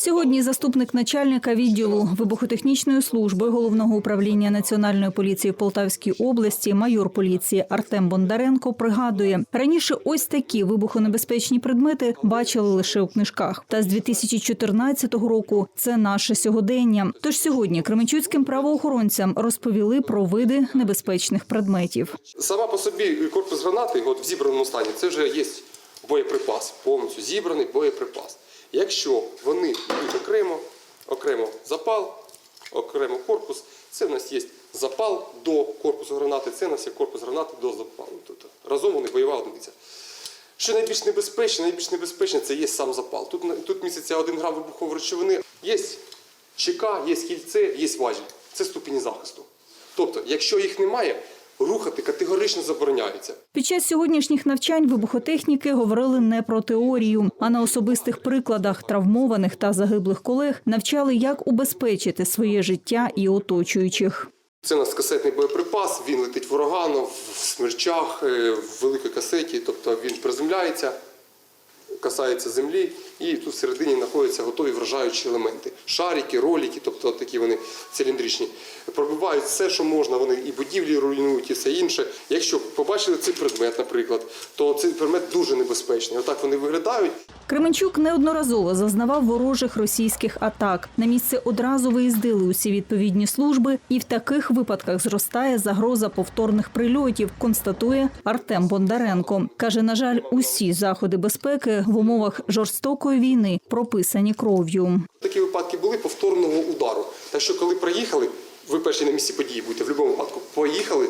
Сьогодні заступник начальника відділу вибухотехнічної служби головного управління національної поліції в Полтавській області, майор поліції Артем Бондаренко пригадує, раніше ось такі вибухонебезпечні предмети бачили лише у книжках. Та з 2014 року це наше сьогодення. Тож сьогодні кременчуцьким правоохоронцям розповіли про види небезпечних предметів. Сама по собі корпус гранати, от в зібраному стані, це вже є боєприпас, повністю зібраний боєприпас. Якщо вони йдуть окремо, окремо запал, окремо корпус, це в нас є запал до корпусу гранати, це в нас є корпус гранати до запалу. Тобто разом вони бойова одиниця. Що найбільш небезпечне, найбільш небезпечне це є сам запал. Тут, тут міститься один грам вибухової речовини. Є ЧК, є кільце, є важіль. Це ступені захисту. Тобто, якщо їх немає, рухати категорично забороняється. Під час сьогоднішніх навчань вибухотехніки говорили не про теорію, а на особистих прикладах травмованих та загиблих колег навчали, як убезпечити своє життя і оточуючих. Це у нас касетний боєприпас, він летить в урагану, в смерчах, е, в великій касеті, тобто він приземляється, касається землі, і тут всередині знаходяться готові вражаючі елементи. Шарики, ролики, тобто такі вони циліндричні. Пробивають все, що можна, вони і будівлі руйнують, і все інше. Якщо побачили цей предмет, наприклад, то цей предмет дуже небезпечний. Отак вони виглядають. Кременчук неодноразово зазнавав ворожих російських атак. На місце одразу виїздили усі відповідні служби, і в таких випадках зростає загроза повторних прильотів. Констатує Артем Бондаренко. каже, на жаль, усі заходи безпеки в умовах жорстокої війни прописані кров'ю. Такі випадки були повторного удару. Так що, коли приїхали, ви перші на місці події будете в будь-якому випадку. Поїхали,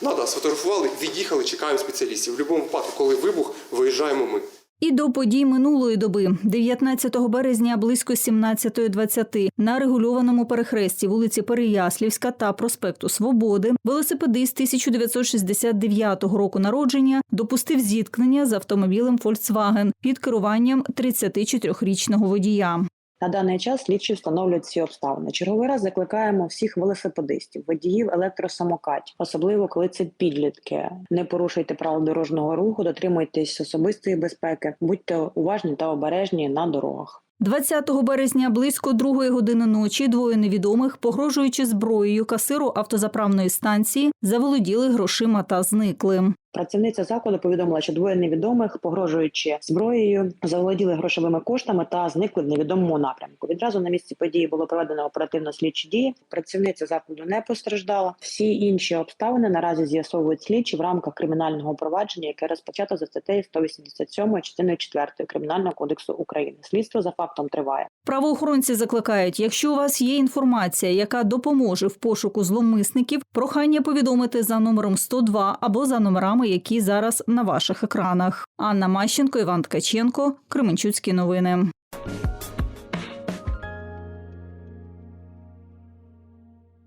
надо, сфотографували, від'їхали, чекаємо спеціалістів. В будь-якому випадку, коли вибух, виїжджаємо ми. І до подій минулої доби, 19 березня, близько 17.20, на регульованому перехресті вулиці Переяслівська та проспекту Свободи, велосипедист 1969 року народження допустив зіткнення з автомобілем Volkswagen під керуванням 34-річного водія. На даний час слідчі встановлюють ці обставини. Черговий раз закликаємо всіх велосипедистів, водіїв електросамокатів, особливо коли це підлітки. Не порушуйте правил дорожнього руху, дотримуйтесь особистої безпеки, будьте уважні та обережні на дорогах. 20 березня близько другої години ночі двоє невідомих, погрожуючи зброєю касиру автозаправної станції, заволоділи грошима та зникли. Працівниця закладу повідомила, що двоє невідомих, погрожуючи зброєю, заволоділи грошовими коштами та зникли в невідомому напрямку. Відразу на місці події було проведено оперативно-слідчі дії. Працівниця закладу не постраждала. Всі інші обставини наразі з'ясовують слідчі в рамках кримінального провадження, яке розпочато за статтею 187 частиною 4 кримінального кодексу України. Слідство за фактом триває. Правоохоронці закликають, якщо у вас є інформація, яка допоможе в пошуку зловмисників, прохання повідомити за номером 102 або за номерами, які зараз на ваших екранах. Анна Мащенко, Іван Ткаченко, Кременчуцькі новини.